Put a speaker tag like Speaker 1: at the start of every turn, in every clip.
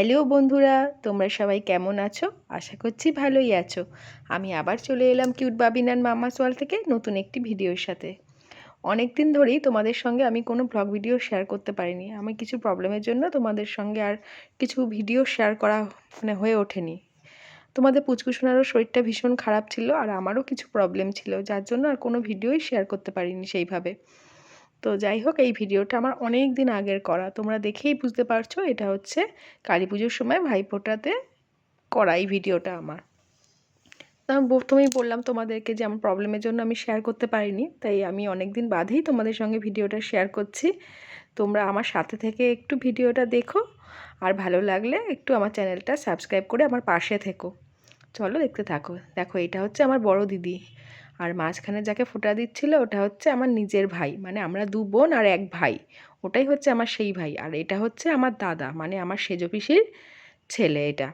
Speaker 1: Hello বন্ধুরা, তোমরা সবাই কেমন আছো? আশা করছি ভালোই আছো। আমি আবার চলে এলাম কিউট বাবিনান মামা সোয়াল থেকে নতুন একটি ভিডিওর সাথে। অনেক দিন ধরেই তোমাদের সঙ্গে আমি কোনো ব্লগ ভিডিও শেয়ার করতে পারিনি। আমি কিছু প্রবলেমের জন্য তোমাদের সঙ্গে আর কিছু ভিডিও শেয়ার করা মানে হয়ে ওঠেনি। তোমাদের পুচকুসোনারও শরীরটা ভীষণ খারাপ ছিল আর আমারও কিছু প্রবলেম ছিল, যার জন্য আর কোনো ভিডিওই শেয়ার করতে পারিনি সেইভাবে। তো যাই হোক, এই ভিডিওটা আমার অনেক দিন আগের করা। তোমরা দেখেই বুঝতে পারছ, এটা হচ্ছে কালী পুজোর সময় ভাইফোঁটাতে করা এই ভিডিওটা আমার। আমি প্রথমেই বললাম তোমাদেরকে যে, আমার প্রবলেমের জন্য আমি শেয়ার করতে পারিনি, তাই আমি অনেক দিন বাদেই তোমাদের সঙ্গে ভিডিওটা শেয়ার করছি। তোমরা আমার সাথে থেকে একটু ভিডিওটা দেখো, আর ভালো লাগলে একটু আমার চ্যানেলটা সাবস্ক্রাইব করে আমার পাশে থেকো। চলো দেখতে থাকো। দেখো, এটা হচ্ছে আমার বড় দিদি। আর মাঝখানে যাকে ফোঁটা দিচ্ছিল ওটা হচ্ছে আমার নিজের ভাই মানে আমরা দু বোন আর এক ভাই। ওটাই হচ্ছে আমার সেই ভাই আর এটা হচ্ছে আমার দাদা মানে আমার সেজ পিসির ছেলে এটা।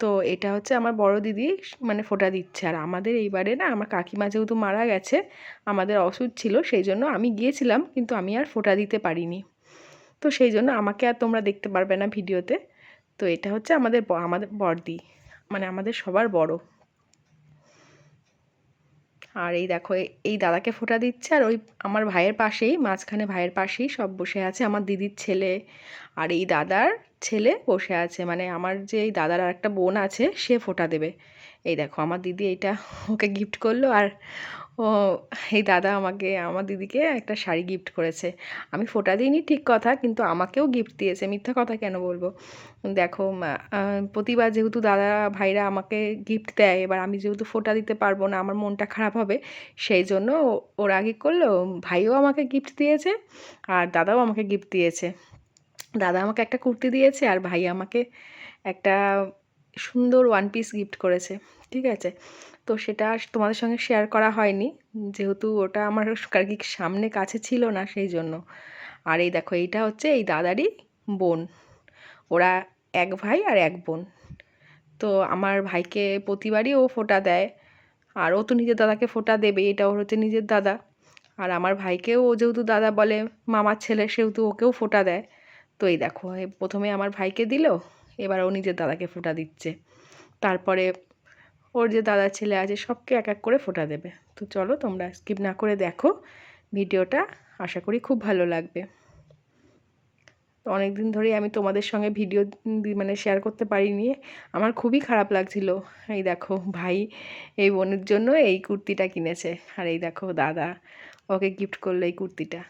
Speaker 1: তো এটা হচ্ছে আমার বড় দিদি মানে ফোঁটা দিচ্ছে। আর আমাদের এইবারে না, আমার কাকিমা যেহেতু মারা গেছে, আমাদের অসুখ ছিল, সেই জন্য আমি গিয়েছিলাম, কিন্তু আমি আর ফোঁটা দিতে পারিনি। তো সেই জন্য আমাকে আর তোমরা দেখতে পারবে না ভিডিওতে। তো এটা হচ্ছে আমাদের আমাদের বড়দি মানে আমাদের সবার বড়। আর এই দেখো এই দাদাকে ফোটা দিচ্ছে আর ওই আমার ভাইয়ের পাশেই, মাঝখানে ভাইয়ের পাশেই সব বসে আছে আমার দিদির ছেলে। আর এই দাদার ছেলে বসে আছে মানে আমার যে এই দাদার আর একটা বোন আছে, সে ফোটা দেবে। এই দেখো, আমার দিদি এইটা ওকে গিফট করল আর এই দাদা আমাকে, আমার দিদিকে একটা শাড়ি গিফট করেছে। আমি ফোটা দিইনি, ঠিক কথা, কিন্তু আমাকেও গিফট দিয়েছে। মিথ্যা কথা কেন বলব? দেখো প্রতিবার যেহেতু দাদা ভাইরা আমাকে গিফট দেয়, এবার আমি যেহেতু ফোটা দিতে পারব না, আমার মনটা খারাপ হবে, সেই জন্য ওরা আগে করল, ভাইও আমাকে গিফট দিয়েছে, আর দাদাও আমাকে গিফট দিয়েছে। দাদা আমাকে একটা কুর্তি দিয়েছে, আর ভাই আমাকে একটা সুন্দর ওয়ান পিস গিফট করেছে, ঠিক আছে? তো সেটা তোমাদের সঙ্গে শেয়ার করা হয়নি, যেহেতু ওটা আমার আর কি সামনে কাছে ছিল না সেই জন্য। আর এই দেখো, এইটা হচ্ছে এই দাদারই বোন। ওরা এক ভাই আর এক বোন। তো আমার ভাইকে প্রতিবারই ও ফোটা দেয়, আর ও তো নিজের দাদাকে ফোটা দেবে এটা ওর হচ্ছে নিজের দাদা। আর আমার ভাইকেও, ও যেহেতু দাদা বলে, মামার ছেলে, সেহেতু ওকেও ফোটা দেয়। তো এই দেখো প্রথমে আমার ভাইকে দিল এবার ও নিজের দাদাকে ফোটা দিচ্ছে। তারপরে ওর যে দাদা ছেলে আছে, সবকে এক এক করে ফোটা দেবে। তো চলো তোমরা স্কিপ না করে দেখো ভিডিওটা। আশা করি খুব ভালো লাগবে। তো অনেক দিন ধরেই আমি তোমাদের সঙ্গে ভিডিও মানে শেয়ার করতে পারিনি। আমার খুবই খারাপ লাগছিল। এই দেখো ভাই এই বোনের জন্য এই কুর্তিটা কিনেছে। আর এই দেখো দাদা ওকে গিফট করল এই কুর্তিটা।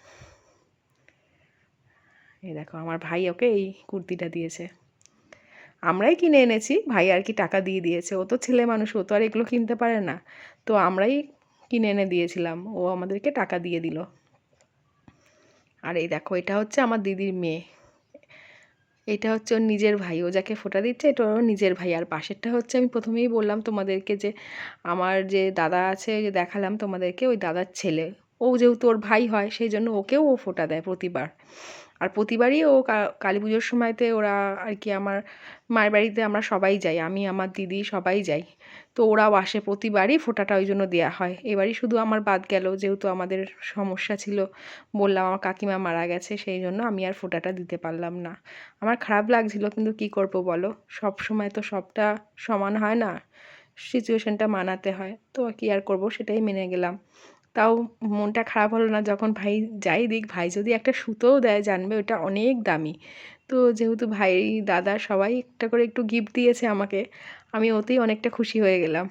Speaker 1: এই দেখো আমার ভাই ওকে এই কুর্তিটা দিয়েছে। আমরাই কিনে এনেছি, ভাই আর কি টাকা দিয়ে দিয়েছে। ও তো ছেলে মানুষ, ও তো আর এগুলো কিনতে পারে না। তো আমরাই কিনে এনে দিয়েছিলাম, ও আমাদেরকে টাকা দিয়ে দিল। আর এই দেখো, এটা হচ্ছে আমার দিদির মেয়ে। এটা হচ্ছে ওর নিজের ভাই, ও যাকে ফোটা দিচ্ছে, এটা ওর নিজের ভাই। আর পাশেরটা হচ্ছে আমি প্রথমেই বললাম তোমাদেরকে যে, আমার যে দাদা আছে, যে দেখালাম তোমাদেরকে, ওই দাদার ছেলে। ও যেহেতু ওর ভাই হয়, সেই জন্য ওকেও ও ফোটা দেয় প্রতিবার। আর প্রতিবারই ও কালী পুজোর সময়তে ওরা আর কি আমার মায়ের বাড়িতে আমরা সবাই যাই, আমি, আমার দিদি সবাই যাই। তো ওরাও আসে প্রতিবারই ফোটাটা ওই জন্য দেওয়া হয়। এবারই শুধু আমার বাদ গেল, যেহেতু আমাদের সমস্যা ছিল, বললাম আমার কাকিমা মারা গেছে, সেই জন্য আমি আর ফোটাটা দিতে পারলাম না। আমার খারাপ লাগছিল, কিন্তু কি করব বলো? সব সময় তো সবটা সমান হয় না সিচুয়েশনটা মানাতে হয়। তো কি আর করব সেটাই মেনে গেলাম। তাও মনটা খারাপ হলো না। যখন ভাই যাই দিক, ভাই যদি একটা সুতোও দেয় জানবে ওটা অনেক দামি। তো যেহেতু ভাই, দাদা সবাই একটা করে একটু গিফট দিয়েছে আমাকে, আমি ওতেই অনেকটা খুশি হয়ে গেলাম।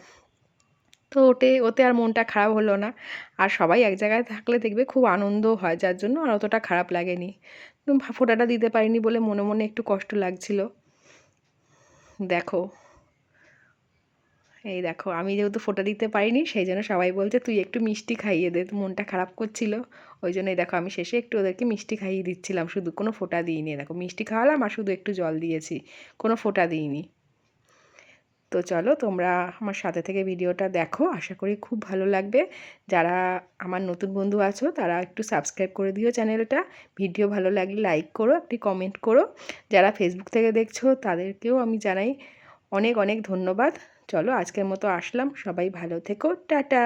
Speaker 1: তো ওতে ওতে আর মনটা খারাপ হলো না। আর সবাই এক জায়গায় থাকলে দেখবে খুব আনন্দ হয়, যার জন্য আর অতটা খারাপ লাগেনি। ফোটাটা দিতে পারিনি বলে মনে মনে একটু কষ্ট লাগছিল। দেখো। এই দেখো, আমি যেহেতু ফোটা দিতে পারিনি, সেই জন্য সবাই বলছে, তুই একটু মিষ্টি খাইয়ে দে। মনটা খারাপ করছিল। ওই জন্যই দেখো, আমি শেষে একটু ওদেরকে মিষ্টি খাইয়ে দিচ্ছিলাম। শুধু কোনো ফোটা দিইনি। দেখো, মিষ্টি খাওয়ালাম আর শুধু একটু জল দিয়েছি। কোনো ফোটা দিইনি। তো চলো, তোমরা আমার সাথে থেকে ভিডিওটা দেখো। আশা করি খুব ভালো লাগবে। যারা আমার নতুন বন্ধু আছো, তারা একটু সাবস্ক্রাইব করে দিও চ্যানেলটা। ভিডিও ভালো লাগলে লাইক করো, একটি কমেন্ট করো। যারা ফেসবুক থেকে দেখছ, তাদেরকেও আমি জানাই অনেক অনেক ধন্যবাদ। চলো আজকের মতো আসলাম। সবাই ভালো থেকো। টাটা!